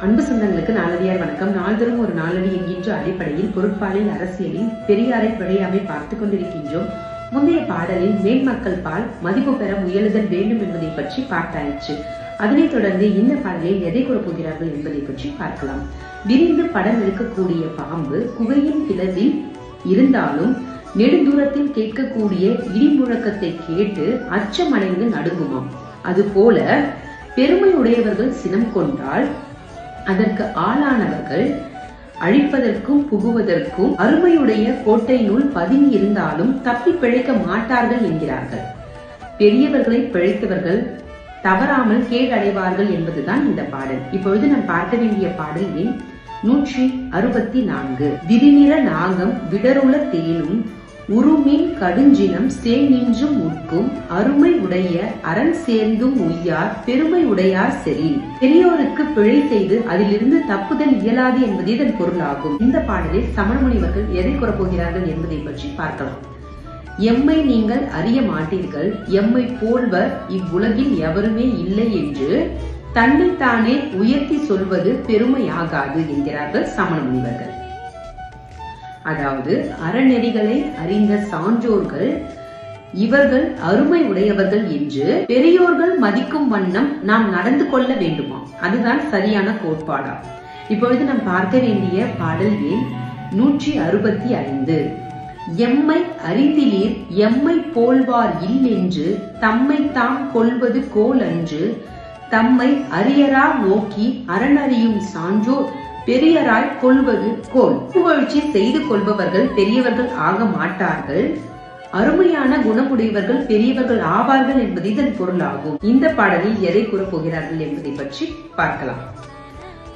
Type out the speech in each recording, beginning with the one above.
அன்பு சொந்தங்களுக்கு நாளடியார் வணக்கம். நாள்தோறும் ஒரு நாளடி என்கின்ற அடிப்படையில் பொருட்பாலில் அரசியலில் பெரியாரை பிழையாமை பார்த்துக் கொண்டிருக்கின்றோம். முந்தைய பாடலில் மேன்மக்கள் பால் மதிப்பு பெற முயலுதல் வேண்டும் என்பதை பற்றி பார்த்தாயிற்று. அதனைத் தொடர்ந்து இந்த பாடலில் எதை கூறப் போகிறார்கள் என்பதை பற்றி பார்க்கலாம். விரிந்து படம் எடுக்கக்கூடிய பாம்பு குகையின் பிளவில் இருந்தாலும் நெடுந்தூரத்தில் கேட்கக்கூடிய இடி முழக்கத்தை கேட்டு அச்சமடைந்து நடுங்குமாம். அதுபோல பெருமை உடையவர்கள் சினம் கொண்டால் அதற்கு ஆளானவர்கள் அழிப்பதற்கும் புகுவதற்கும் அருமையுடைய கோட்டையினுள் பதுங்கி இருந்தாலும் தப்பி பிழைக்க மாட்டார்கள் என்கிறார்கள். பெரியவர்களை பிழைத்தவர்கள் தவறாமல் கேடடைவார்கள் என்பதுதான் இந்த பாடல். இப்பொழுது நாம் பார்க்க வேண்டிய பாடல் எண் நூற்றி அறுபத்தி நான்கு விரிநிற நாகம் விடருள தேனும் உருமின் கடுஞ்சினம் சேநின்றும் உட்கும் அருமை உடைய அரண் சேர்ந்தும் உய்யார் பெருமை உடையார் செறி. பெரியோருக்கு பிழை செய்து அதிலிருந்து தப்புதல் இயலாது என்பதே இதன் பொருளாகும். இந்த பாடலில் சமணமுனிவர்கள் எதை கூறப்போகிறார்கள் என்பதை பற்றி பார்க்கலாம். எம்மை நீங்கள் அறிய மாட்டீர்கள் எம்மை போல்வர் இவ்வுலகில் எவருமே இல்லை என்று தன்னைத்தானே உயர்த்தி சொல்வது பெருமையாகாது என்கிறார்கள் சமண முனிவர்கள். அதாவது அறநெறிகளை அறிந்த சான்றோர்கள் இவர்கள் அருமை உடையவர்கள் என்று பெரியோர்கள் மதிக்கும் வண்ணம் நாம் நடந்து கொள்ள வேண்டுமா? அதுதான் சரியான கோட்பாடா? இப்பொழுது நாம் பார்க்க வேண்டிய பாடல் எண் நூற்றி அறுபத்தி ஐந்து. எம்மை அறிந்திலீர் எம்மை போல்வார் இல்லென்று என்று தம்மை தாம் கொள்வது கோல் அன்று தம்மை அரியரா நோக்கி அறனறியும் சான்றோர் பெரியராய் கொள்வது கோல். புகழ்ச்சி செய்து கொள்பவர்கள் பெரியவர்கள் ஆக மாட்டார்கள். அருமையான குணமுடையவர்கள் பெரியவர்கள் ஆவார்கள் என்பது இதன் பொருளாகும். இந்த பாடலில் எதை கூறப் போகிறார்கள் என்பதை பற்றி பார்க்கலாம்.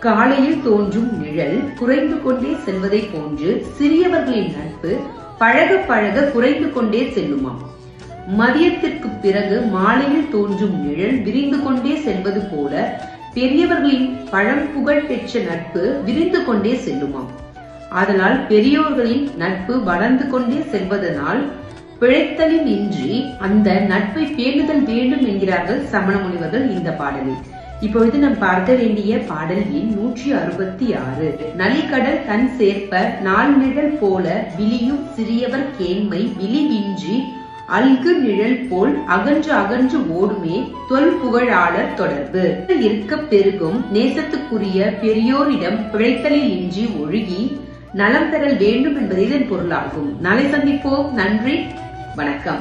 காலையில் தோன்றும் நிழல் குறைந்து கொண்டே செல்வதை போன்று சிறியவர்களின் நட்பு பழக பழக குறைந்து கொண்டே செல்லுமாம். மதியத்திற்கு பிறகு மாலையில் தோன்றும் நிழல் விரிந்து கொண்டே செல்வது போல பெரியவர்களின் பழம் புகழ் பெற்ற நட்பு விரிந்து கொண்டே செல்லுமாம். அதனால் பெரியோர்களின் நட்பு வளர்ந்து கொண்டே செல்வதனால் பிழைத்தலில் இன்றி அந்த நட்பை பேணுதல் வேண்டும் என்கிறார்கள் சமண முனிவர்கள் இந்த பாடலில். இப்பொழுது நாம் பார்க்க வேண்டிய பாடல் எண் நூற்றி அறுபத்தி ஆறு. நலிகடல் தன் சேர்ப்ப நாள் நிழல் போல விழியும் சிறியவர் கேண்மை விழிவின்றி அல்கு நிழல் போல் அகன்று அகன்று ஓடுமே தொல் புகழாளர் தொடர்பு. இருக்க பெருகும் நேசத்துக்குரிய பெரியோரிடம் பிழைத்தலில் இன்றி ஒழுகி நலம் பெறல் வேண்டும் என்பது இதன் பொருளாகும். நாளை சந்திப்போம். நன்றி. வணக்கம்.